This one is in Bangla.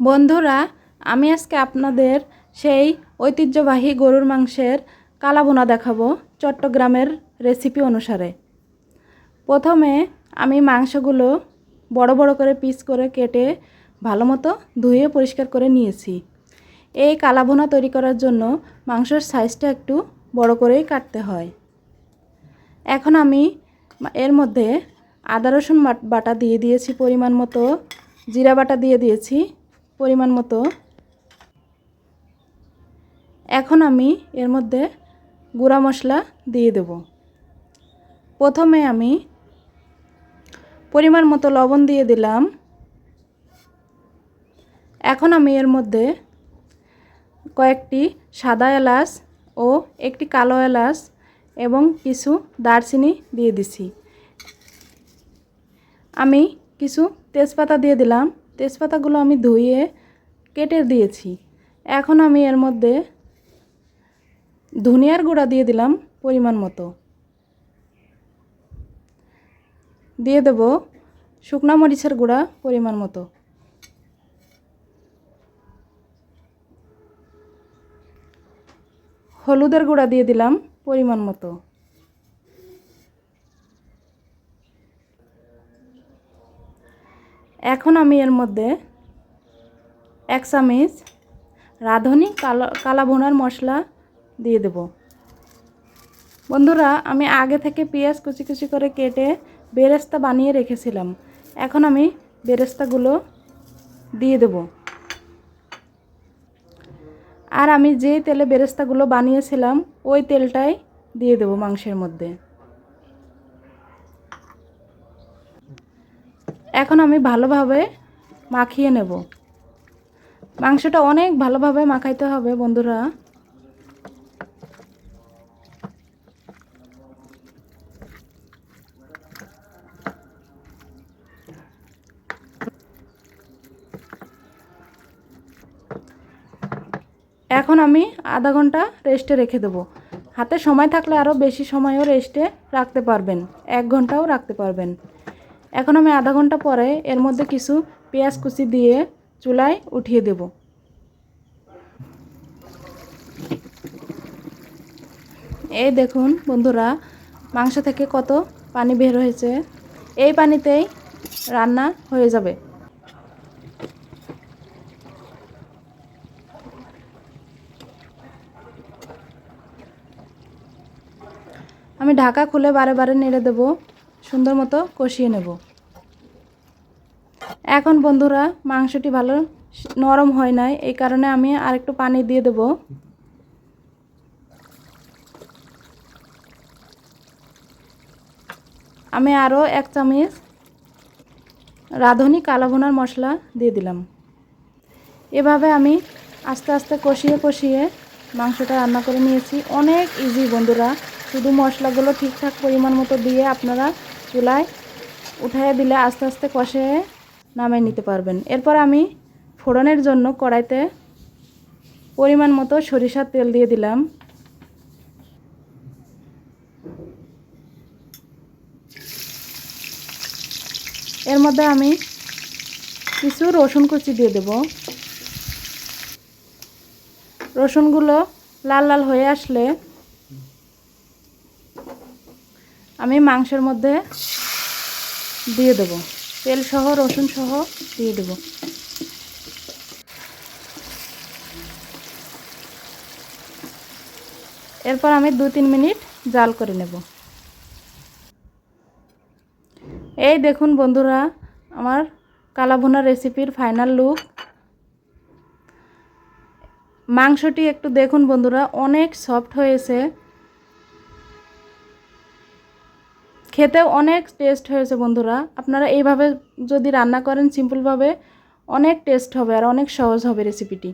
বন্ধুরা, আমি আজকে আপনাদের সেই ঐতিহ্যবাহী গরুর মাংসের কালাবোনা দেখাবো চট্টগ্রামের রেসিপি অনুসারে। প্রথমে আমি মাংসগুলো বড় বড় করে পিস করে কেটে ভালো মতো ধুয়ে পরিষ্কার করে নিয়েছি। এই কালাবোনা তৈরি করার জন্য মাংসের সাইজটা একটু বড় করেই কাটতে হয়। এখন আমি এর মধ্যে আদা রসুন বাটা দিয়ে দিয়েছি পরিমাণ মতো, জিরা বাটা দিয়ে দিয়েছি। পরিমাণ মতো। এখন আমি এর মধ্যে গুঁড়া মশলা দিয়ে দেব। প্রথমে আমি পরিমাণ মতো লবণ দিয়ে দিলাম। এখন আমি এর মধ্যে কয়েকটি সাদা এলাচ ও একটি কালো এলাচ এবং কিছু দারচিনি দিয়ে দিছি। আমি কিছু তেজপাতা দিয়ে দিলাম। তেজপাতাগুলো আমি ধুয়ে কেটে দিয়েছি। এখন আমি এর মধ্যে ধনিয়ার গুঁড়া দিয়ে দিলাম পরিমাণ মতো। দিয়ে দেব শুকনা মরিচের গুঁড়া পরিমাণ মতো। হলুদের গুঁড়া দিয়ে দিলাম পরিমাণ মতো। এখন আমি এর মধ্যে এক চামচ রাঁধুনি কালো কালা ভুনার মশলা দিয়ে দেব। বন্ধুরা, আমি আগে থেকে পেঁয়াজ কুচি কুচি করে কেটে বেরেস্তা বানিয়ে রেখেছিলাম। এখন আমি বেরেস্তাগুলো দিয়ে দেব। আর আমি যে তেলে বেরেস্তাগুলো বানিয়েছিলাম, ওই তেলটাই দিয়ে দেব মাংসের মধ্যে। এখন আমি ভালোভাবে মাখিয়ে নেব। মাংসটা অনেক ভালোভাবে মাখাইতে হবে, বন্ধুরা। এখন আমি আধা ঘণ্টা রেস্টে রেখে দেবো। হাতে সময় থাকলে আরও বেশি সময়ও রেস্টে রাখতে পারবেন, এক ঘন্টাও রাখতে পারবেন। এখন আমি আধা ঘণ্টা পরে এর মধ্যে কিছু পেঁয়াজ কুচি দিয়ে চুলায় উঠিয়ে দেব। এই দেখুন বন্ধুরা, মাংস থেকে কত পানি বের হয়েছে। এই পানিতেই রান্না হয়ে যাবে। আমি ঢাকা খুলে বারে বারে নেড়ে দেব, সুন্দর মতো কষিয়ে নেব। এখন বন্ধুরা, মাংসটি ভালো নরম হয় নাই, এই কারণে আমি আরেকটু পানি দিয়ে দেব। আমি আরও এক চামচ রাঁধুনি কালো ভুনার মশলা দিয়ে দিলাম। এভাবে আমি আস্তে আস্তে কষিয়ে কষিয়ে মাংসটা রান্না করে নিয়েছি। অনেক ইজি বন্ধুরা, শুধু মশলাগুলো ঠিকঠাক পরিমাণ মতো দিয়ে আপনারা চুলায় উঠাইয়ে দিলে আস্তে আস্তে কষে নামিয়ে নিতে পারবেন। এরপর আমি ফোড়নের জন্য কড়াইতে পরিমাণ মতো সরিষার তেল দিয়ে দিলাম। এর মধ্যে আমি কিছু রসুন কুচি দিয়ে দেব। রসুনগুলো লাল লাল হয়ে আসলে আমি মাংসের মধ্যে দিয়ে দেবো। তেল সহ, রসুন সহ দিয়ে দেবো। এরপর আমি দু তিন মিনিট জাল করে নেব। এই দেখুন বন্ধুরা, আমার কালাভুনা রেসিপির ফাইনাল লুক মাংসটি একটু দেখুন বন্ধুরা, অনেক সফট হয়েছে। খেতেও অনেক টেস্ট হয়েছে বন্ধুরা। আপনারা এইভাবে যদি রান্না করেন সিম্পলভাবে অনেক টেস্ট হবে আর অনেক সহজ হবে রেসিপিটি